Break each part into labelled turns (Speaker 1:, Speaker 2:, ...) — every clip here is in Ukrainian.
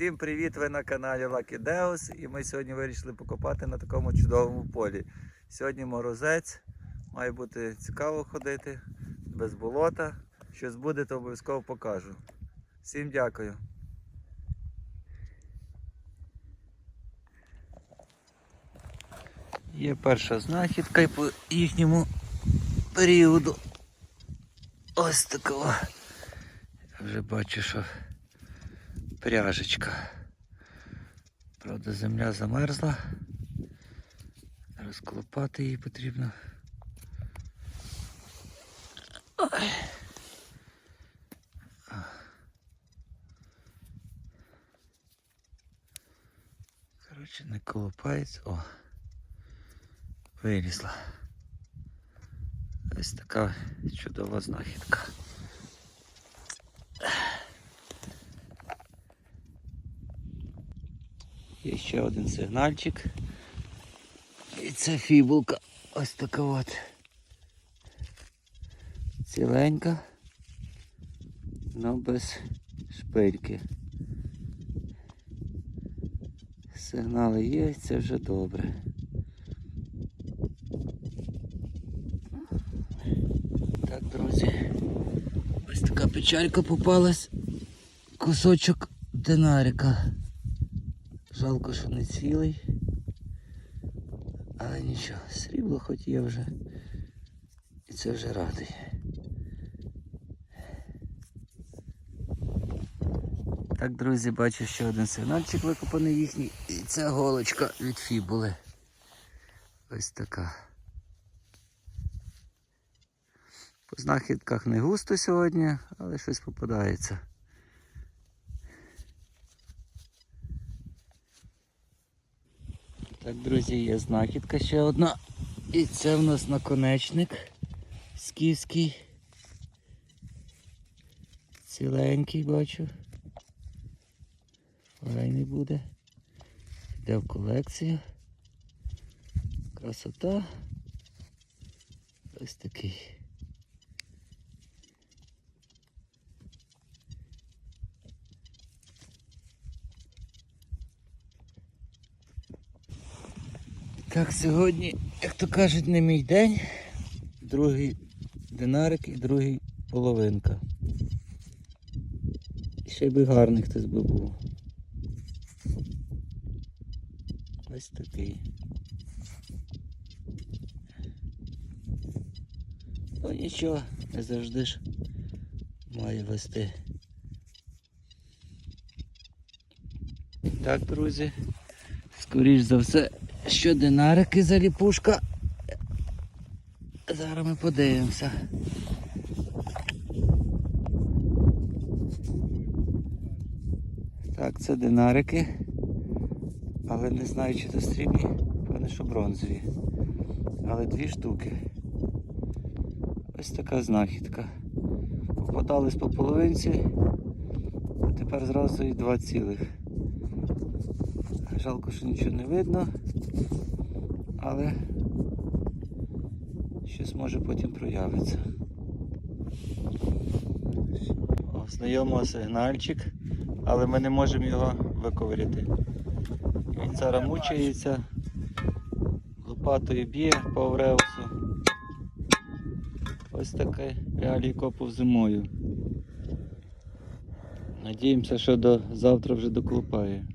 Speaker 1: Всім привіт! Ви на каналі Lucky Deus і ми сьогодні вирішили покопати на такому чудовому полі. Сьогодні морозець, має бути цікаво ходити, без болота. Щось буде, то обов'язково покажу. Всім дякую. Є перша знахідка і по їхньому періоду. Ось такого. Я вже бачу, що пряжечка. Правда, земля замерзла. Розколопати її потрібно. Ой. Коротше, не колопається. О, вилізла. Ось така чудова знахідка. Є ще один сигнальчик. І це фібулка. Ось така от. Ціленька, але без шпильки. Сигнали є, це вже добре. Так, друзі. Ось така печалька попалась. Кусочок динарика. Жалко, що не цілий. Але нічого, срібло хоч є вже. І це вже радує. Так, друзі, бачу ще один сигнальчик викопаний їхній. І це голочка від фібули. Ось така. По знахідках не густо сьогодні, але щось попадається. Так, друзі, є знахідка ще одна. І це в нас наконечник скіфський. Ціленький бачу. Файний буде. Йде в колекцію. Красота. Ось такий. Так, сьогодні, як то кажуть, не мій день. Другий динарик і другий половинка. Ще би гарний хтось би був. Ось такий. Ну нічого, не завжди ж має вести. Так, друзі, скоріш за все, що динарики заліпушка. Зараз ми подивимося. Так, це динарики. Але не знаю, чи це срібні, певне, що бронзові. Але дві штуки. Ось така знахідка. Попадались по половинці, а тепер зразу і два цілих. Жалко, що нічого не видно, але щось може потім проявиться. О, знайомий сигнальчик, але ми не можемо його виковиряти. Він зараз мучається, лопатою б'є по Овреусу. Ось таке реалії копав зимою. Надіємося, що до завтра вже доколупає.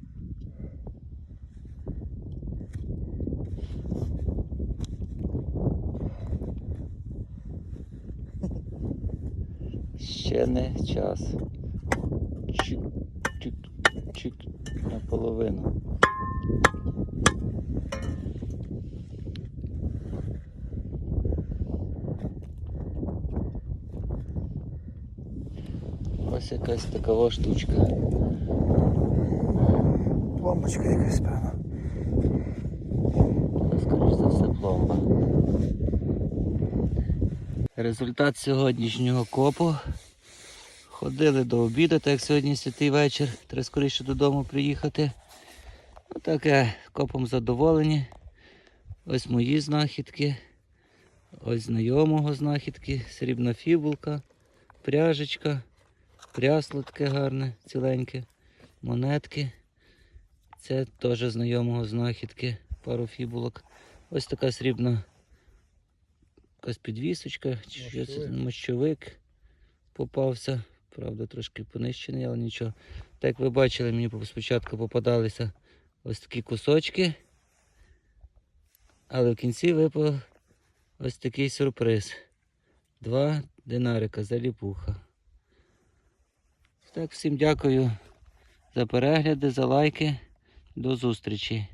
Speaker 1: Ще не час. Чик, чик, чик наполовину. Ось якась така штучка. Бомбочка якась певно. Скоріш за все пломба. Результат сьогоднішнього копу. Ходили до обіду, так як сьогодні святий вечір, треба скоріше додому приїхати. Ну таке, копом задоволені. Ось мої знахідки. Ось знайомого знахідки, срібна фібулка, пряжечка, прясло таке гарне, ціленьке. монетки. Це теж знайомого знахідки, пару фібулок. Ось така срібна якась підвісочка, мощовик попався. Правда, трошки понищений, але нічого. Так як ви бачили, мені спочатку попадалися ось такі кусочки. Але в кінці випав ось такий сюрприз. Два динарика заліпуха. Так, всім дякую за перегляди, за лайки. До зустрічі.